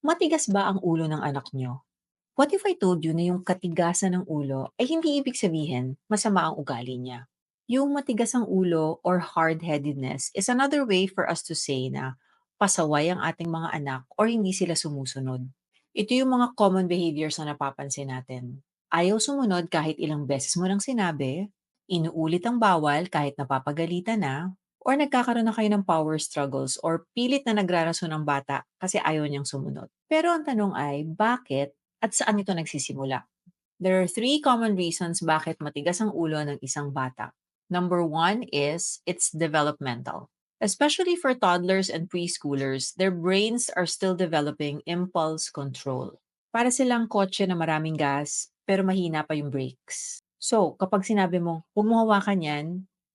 Matigas ba ang ulo ng anak niyo? What if I told you na yung katigasan ng ulo ay hindi ibig sabihin masama ang ugali niya? Yung matigas ang ulo or hard-headedness is another way for us to say na pasaway ang ating mga anak or hindi sila sumusunod. Ito yung mga common behaviors na napapansin natin. Ayaw sumunod kahit ilang beses mo nang sinabi, inuulit ang bawal kahit napapagalitan na, or nagkakaroon na kayo ng power struggles or pilit na nagrarason ng bata kasi ayaw niyang sumunod. Pero ang tanong ay, bakit at saan ito nagsisimula? There are three common reasons bakit matigas ang ulo ng isang bata. Number one is it's developmental. Especially for toddlers and preschoolers, their brains are still developing impulse control. Para silang kotse na maraming gas, pero mahina pa yung brakes. So, kapag sinabi mo, huwag mo hawakan yan,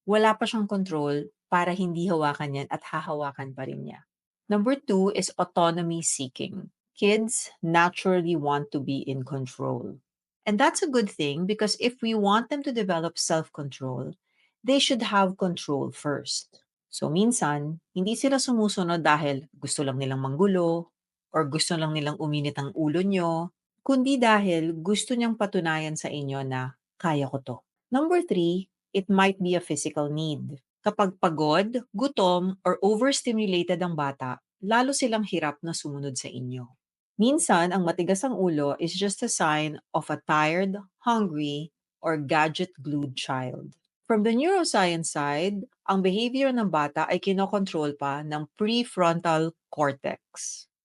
wala pa siyang control para hindi hawakan yan at hahawakan pa rin niya. Number two is autonomy seeking. Kids naturally want to be in control. And that's a good thing because if we want them to develop self-control, they should have control first. So minsan, hindi sila sumusunod dahil gusto lang nilang manggulo or gusto lang nilang uminit ang ulo nyo, kundi dahil gusto niyang patunayan sa inyo na kaya ko to. Number three, it might be a physical need. Kapag pagod, gutom, or overstimulated ang bata, lalo silang hirap na sumunod sa inyo. Minsan, ang matigas ang ulo is just a sign of a tired, hungry, or gadget-glued child. From the neuroscience side, ang behavior ng bata ay kinokontrol pa ng prefrontal cortex.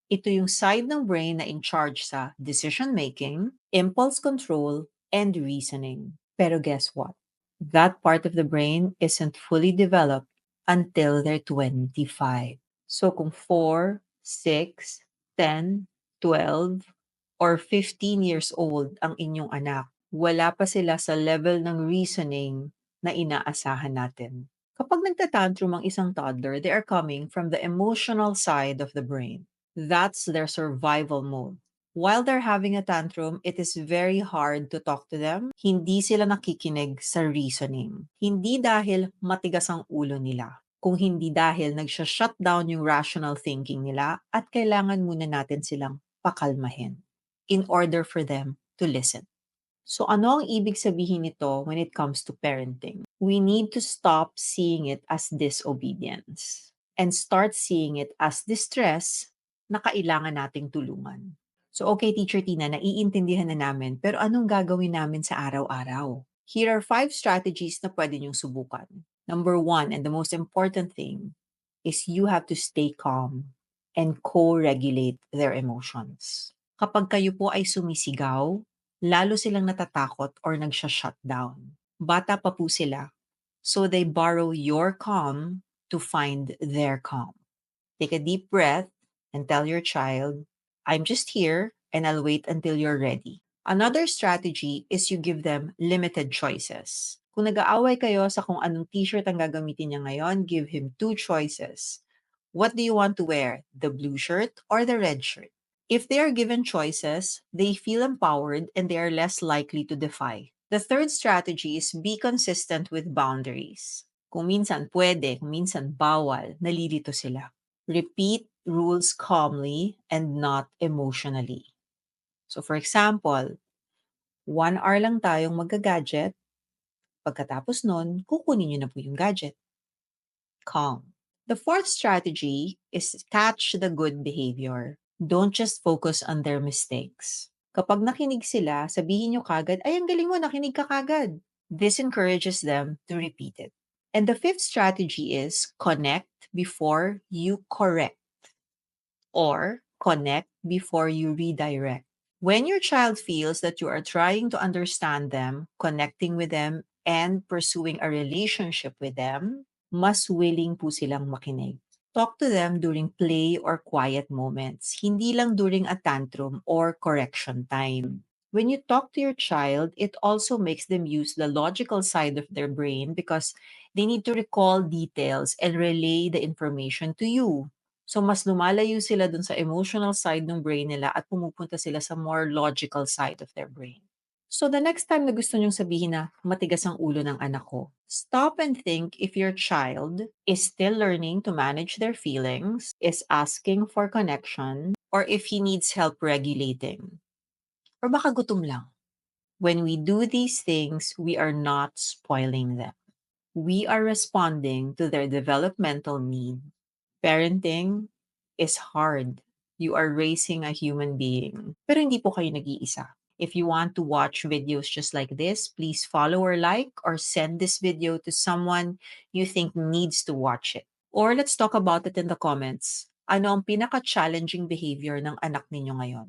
Ito yung side ng brain na in charge sa decision-making, impulse control, and reasoning. Pero guess what? That part of the brain isn't fully developed until they're 25. So kung 4, 6, 10, 12, or 15 years old ang inyong anak, wala pa sila sa level ng reasoning na inaasahan natin. Kapag nagtatantrum ang isang toddler, they are coming from the emotional side of the brain. That's their survival mode. While they're having a tantrum, it is very hard to talk to them. Hindi sila nakikinig sa reasoning. Hindi dahil matigas ang ulo nila, kung hindi dahil nagsha-shut down yung rational thinking nila at kailangan muna natin silang pakalmahin in order for them to listen. So ano ang ibig sabihin nito when it comes to parenting? We need to stop seeing it as disobedience and start seeing it as distress na kailangan nating tulungan. So okay, Teacher Tina, naiintindihan na namin, pero anong gagawin namin sa araw-araw? Here are five strategies na pwede niyong subukan. Number one, and the most important thing, is you have to stay calm and co-regulate their emotions. Kapag kayo po ay sumisigaw, lalo silang natatakot or nagsha-shutdown. Bata pa po sila. So they borrow your calm to find their calm. Take a deep breath and tell your child, I'm just here and I'll wait until you're ready. Another strategy is you give them limited choices. Kung nag-aaway kayo sa kung anong t-shirt ang gagamitin niya ngayon, give him two choices. What do you want to wear? The blue shirt or the red shirt? If they are given choices, they feel empowered and they are less likely to defy. The third strategy is be consistent with boundaries. Kung minsan pwede, kung minsan bawal, nalilito sila. Repeat rules calmly and not emotionally. So for example, one hour lang tayong magga-gadget. Pagkatapos nun, kukunin niyo na po yung gadget. Calm. The fourth strategy is catch the good behavior. Don't just focus on their mistakes. Kapag nakinig sila, sabihin nyo kagad, ay, ang galing mo, nakinig ka kagad. This encourages them to repeat it. And the fifth strategy is connect before you correct or connect before you redirect. When your child feels that you are trying to understand them, connecting with them, and pursuing a relationship with them, mas willing po silang makinig. Talk to them during play or quiet moments, hindi lang during a tantrum or correction time. When you talk to your child, it also makes them use the logical side of their brain because they need to recall details and relay the information to you. So mas lumalayo sila dun sa emotional side ng brain nila at pumupunta sila sa more logical side of their brain. So the next time na gusto nyong sabihin na matigas ang ulo ng anak ko, stop and think if your child is still learning to manage their feelings, is asking for connection, or if he needs help regulating. Or baka gutom lang. When we do these things, we are not spoiling them. We are responding to their developmental need. Parenting is hard. You are raising a human being. Pero hindi po kayo nag-iisa. If you want to watch videos just like this, please follow or like or send this video to someone you think needs to watch it. Or let's talk about it in the comments. Ano ang pinaka-challenging behavior ng anak ninyo ngayon?